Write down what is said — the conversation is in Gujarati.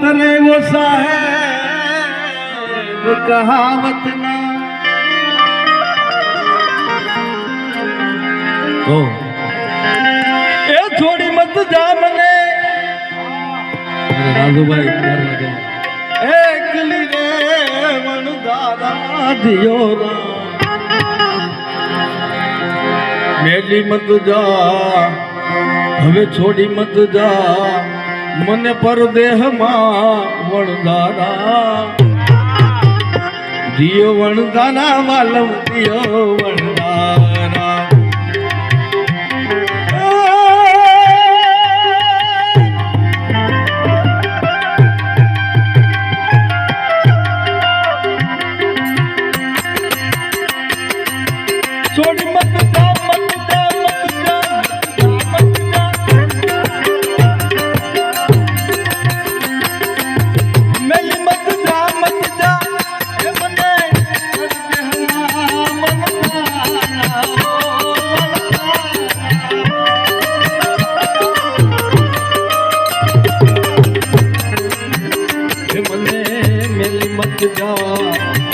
તરે વો સાહેબ કહાવત ના તો એ છોડી મત જા મને રાજુભાઈ? એકલી રે મન દાદા દિયો રા મેલી મત જા હવે છોડી મત જા મને પરદેહમાં વણદારા દિયો વણદાના માલમ દિયો વણદારા છોડ मेरी मत जा